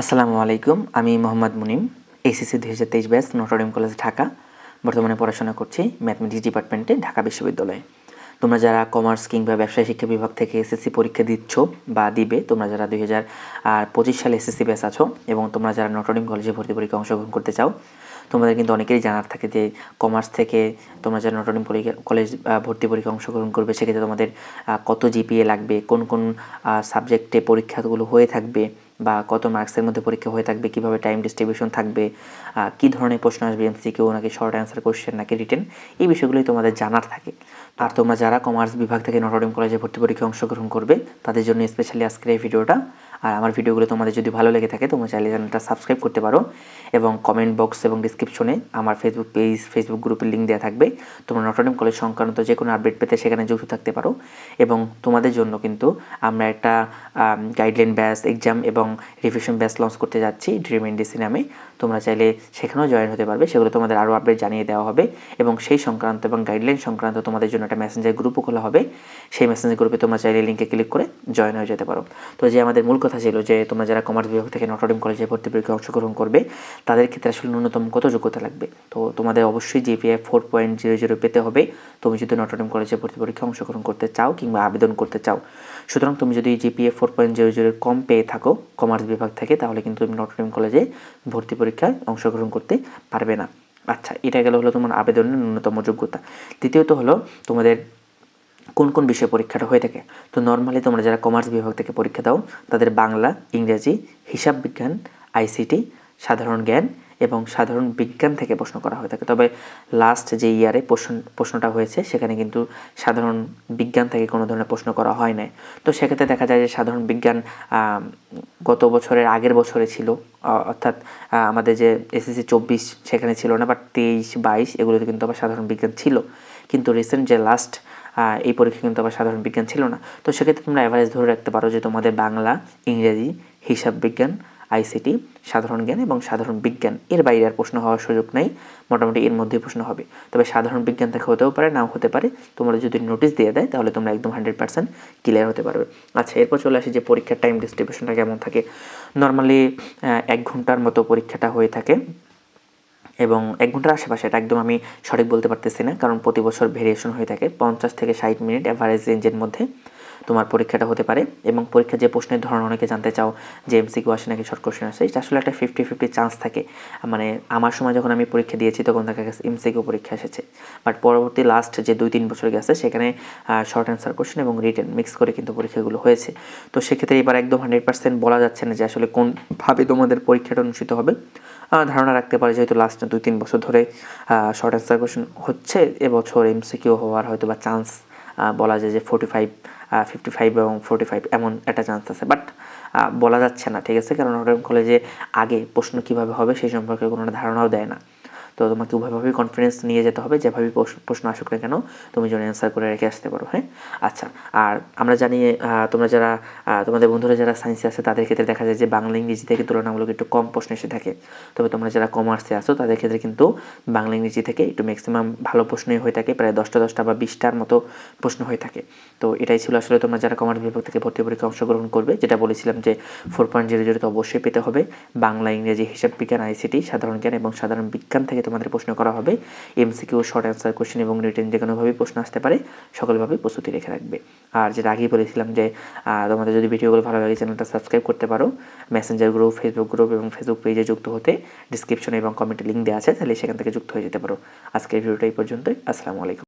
আসসালামু আলাইকুম, আমি মোহাম্মদ মুনিম এসএসসি দুই হাজার তেইশ ব্যাস নটরডেম কলেজ ঢাকা। বর্তমানে পড়াশোনা করছি ম্যাথমেটিক্স ডিপার্টমেন্টে ঢাকা বিশ্ববিদ্যালয়ে। তোমরা যারা কমার্স কিংবা ব্যবসায় শিক্ষা বিভাগ থেকে এসএসসি পরীক্ষা দিচ্ছ বা দিবে, তোমরা যারা দুই হাজার পঁচিশ সালে এসএসসি ব্যাস আছো এবং তোমরা যারা নটরডেম কলেজে ভর্তি পরীক্ষা অংশগ্রহণ করতে চাও, তোমাদের কিন্তু অনেকেরই জানার থাকে যে কমার্স থেকে তোমরা যারা নটরডেম কলেজ ভর্তি পরীক্ষা অংশগ্রহণ করবে, সেক্ষেত্রে তোমাদের কত জিপিএ লাগবে, কোন কোন সাবজেক্টে পরীক্ষাগুলো হয়ে থাকবে বা কত মার্কসের মধ্যে পরীক্ষা হয়ে থাকবে, কীভাবে টাইম ডিস্ট্রিবিউশন থাকবে কী ধরনের প্রশ্ন আসবে এমসি কেউ নাকি শর্ট অ্যান্সার কোশ্চেন নাকি রিটেন এই বিষয়গুলোই তোমাদের জানার থাকে। আর তোমরা যারা কমার্স বিভাগ থেকে নটরডেম কলেজে ভর্তি পরীক্ষায় অংশগ্রহণ করবে, তাদের জন্য স্পেশালি আজকের এই ভিডিওটা আর আমার ভিডিওগুলো তোমাদের যদি ভালো লেগে থাকে, তোমরা চাইলে চ্যানেলটা সাবস্ক্রাইব করতে পারো। এবং কমেন্ট বক্স এবং ডিসক্রিপশনে আমার ফেসবুক পেজ ফেসবুক গ্রুপের লিঙ্ক দেওয়া থাকবে। তোমরা নটরডেম কলেজ সংক্রান্ত যে কোনো আপডেট পেতে সেখানে যুক্ত থাকতে পারো। এবং তোমাদের জন্য কিন্তু আমরা একটা গাইডলাইন ব্যাস এক্সাম এবং রিভিশন ব্যাস লঞ্চ করতে যাচ্ছি ড্রিম ইন্ডিসি নামে। তোমরা চাইলে সেখানেও জয়েন হতে পারবে। সেগুলো তোমাদের আরও আপডেট জানিয়ে দেওয়া হবে। এবং সেই সংক্রান্ত এবং গাইডলাইন সংক্রান্ত তোমাদের জন্য একটা মেসেঞ্জার গ্রুপও খোলা হবে। সেই মেসেঞ্জার গ্রুপে তোমরা চাইলে লিঙ্কে ক্লিক করে জয়েন হয়ে যেতে পারো। তো যে আমাদের মূল কথা ছিল যে তোমরা যারা কমার্স বিভাগ থেকে নটরডেম কলেজে ভর্তি পরীক্ষায় অংশগ্রহণ করবে, তাদের ক্ষেত্রে আসলে ন্যূনতম কত যোগ্যতা লাগবে? তো তোমাদের অবশ্যই GPA four point zero zero পেতে হবে। তুমি যদি নটরডেম কলেজে ভর্তি পরীক্ষায় অংশগ্রহণ করতে চাও কিংবা আবেদন করতে চাও, সুতরাং তুমি যদি জিপিএ ফোর পয়েন্ট জিরো জিরোর কম পেয়ে থাকো কমার্স বিভাগ থেকে, তাহলে কিন্তু তুমি নটরডেম কলেজে ভর্তি পরীক্ষায় অংশগ্রহণ করতে পারবে না। আচ্ছা এটা গেল হলো তোমার আবেদনের ন্যূনতম যোগ্যতা। দ্বিতীয়ত হলো তোমাদের কোন কোন বিষয়ে পরীক্ষাটা হয়ে থাকে? তো নর্মালি তোমরা যারা কমার্স বিভাগ থেকে পরীক্ষা দাও, তাদের বাংলা, ইংরেজি, হিসাব বিজ্ঞান আইসিটি সাধারণ জ্ঞান এবং সাধারণ বিজ্ঞান থেকে প্রশ্ন করা হয়ে থাকে। তবে লাস্ট যে ইয়ারে প্রশ্ন, প্রশ্নটা হয়েছে, সেখানে কিন্তু সাধারণ বিজ্ঞান থেকে কোনো ধরনের প্রশ্ন করা হয় নাই। তো সেক্ষেত্রে দেখা যায় যে সাধারণ বিজ্ঞান গত বছরের আগের বছরে ছিল অর্থাৎ আমাদের যে এসএসসি চব্বিশ সেখানে ছিল না বাট তেইশ, বাইশ, এগুলোতে কিন্তু আবার সাধারণ বিজ্ঞান ছিল। কিন্তু রিসেন্ট যে লাস্ট এই পরীক্ষা কিন্তু আবার সাধারণ বিজ্ঞান ছিল না। তো সেক্ষেত্রে তোমরা অ্যাভারেজ ধরে রাখতে পারো যে তোমাদের বাংলা, ইংরেজি, হিসাব বিজ্ঞান আইসিটি সাধারণ জ্ঞান এবং সাধারণ বিজ্ঞান এর বাইরে আর প্রশ্ন হওয়ার সুযোগ নেই। মোটামুটি এর মধ্যেই প্রশ্ন হবে। তবে সাধারণ বিজ্ঞান থেকে হতেও পারে, নাও হতে পারে। তোমরা যদি নোটিশ দিয়ে দেয়, তাহলে তোমরা একদম হান্ড্রেড পার্সেন্ট ক্লিয়ার হতে পারবে। আচ্ছা এরপর চলে আসি যে পরীক্ষার টাইম ডিস্ট্রিবিউশনটা কেমন থাকে। নর্মালি এক ঘণ্টার মতো পরীক্ষাটা হয়ে থাকে। এবং এক ঘণ্টার আশেপাশে, এটা একদম আমি সঠিক বলতে পারতেছি না, কারণ প্রতি বছর ভেরিয়েশন হয়ে থাকে, পঞ্চাশ থেকে ষাট মিনিট অ্যাভারেজ রেঞ্জের মধ্যে। তোমার পরীক্ষাটা হতে পারে এবং পরীক্ষার যে প্রশ্নের ধরন অনেকে জানতে চাও, যে এমসিকিউ আসে নাকি শর্ট কোশ্চেন আসে, এটা আসলে একটা ফিফটি ফিফটি চান্স থাকে। মানে আমার সময় যখন আমি পরীক্ষা দিয়েছি, তখন দেখা গেছে এমসিকিউ পরীক্ষা এসেছে। বাট পরবর্তী লাস্ট যে দুই তিন বছর গেছে, সেখানে শর্ট অ্যান্সার কোশ্চেন এবং রিটেন মিক্স করে কিন্তু পরীক্ষাগুলো হয়েছে। তো সেক্ষেত্রে এবার একদম হান্ড্রেড পার্সেন্ট বলা যাচ্ছে না যে আসলে কোনভাবে তোমাদের পরীক্ষাটা অনুষ্ঠিত হবে। ধারণা রাখতে পারে যেহেতু লাস্ট দুই তিন বছর ধরে শর্ট অ্যান্সার কোশ্চেন হচ্ছে, এবছর এমসিকিউ হওয়ার হয়তো বা চান্স বলা যায় যে ফোর্টি ফাইভ ফিফটি ফাইভ এবং ফোর্টি ফাইভ এমন একটা চান্স আছে। বাট বলা যাচ্ছে না, ঠিক আছে? কারণ নটরডেম কলেজে আগে প্রশ্ন কীভাবে হবে সেই সম্পর্কে কোনো ধারণাও দেয় না। তো তোমাকে উভয়ভাবেই কনফিডেন্স নিয়ে যেতে হবে যেভাবেই প্রশ্ন- আসুক না কেন, তুমি যেন অ্যান্সার করে রেখে আসতে পারো হ্যাঁ? আচ্ছা আর আমরা জানি তোমরা যারা তোমাদের বন্ধুরা যারা সায়েন্সে আছে, তাদের ক্ষেত্রে দেখা যায় যে বাংলা ইংরেজি থেকে তুলনামূলক একটু কম প্রশ্ন এসে থাকে। তবে তোমরা যারা কমার্সে আসো তাদের ক্ষেত্রে কিন্তু বাংলা ইংরেজি থেকে একটু ম্যাক্সিমাম ভালো প্রশ্নই হয়ে থাকে, প্রায় দশটা দশটা বা বিশটার মতো প্রশ্ন হয়ে থাকে। তো এটাই ছিল আসলে তোমরা যারা কমার্স বিভাগ থেকে ভর্তি পরীক্ষা অংশগ্রহণ করবে, যেটা বলেছিলাম যে ফোর পয়েন্ট জিরো জিরো তো অবশ্যই পেতে হবে। বাংলা ইংরেজি, হিসাব বিজ্ঞান আইসিটি সাধারণ জ্ঞান এবং সাধারণ বিজ্ঞান থেকে তোমাদের প্রশ্ন করা হবে। এমসিকিউ শর্ট অ্যান্সার কোশ্চেন এবং রিটেন যে কোনোভাবেই প্রশ্ন আসতে পারে সকলভাবে প্রস্তুতি রেখে রাখবে। আর যেটা আগেই বলেছিলাম যে তোমাদের যদি ভিডিওগুলো ভালো লাগে, চ্যানেলটা সাবস্ক্রাইব করতে পারো। মেসেঞ্জার গ্রুপ ফেসবুক গ্রুপ এবং ফেসবুক পেজে যুক্ত হতে ডিসক্রিপশনে এবং কমেন্টে লিঙ্ক দেওয়া আছে, তাহলে সেখান থেকে যুক্ত হয়ে যেতে পারো। আজকের ভিডিওটা এই পর্যন্তই। আসসালামু আলাইকুম।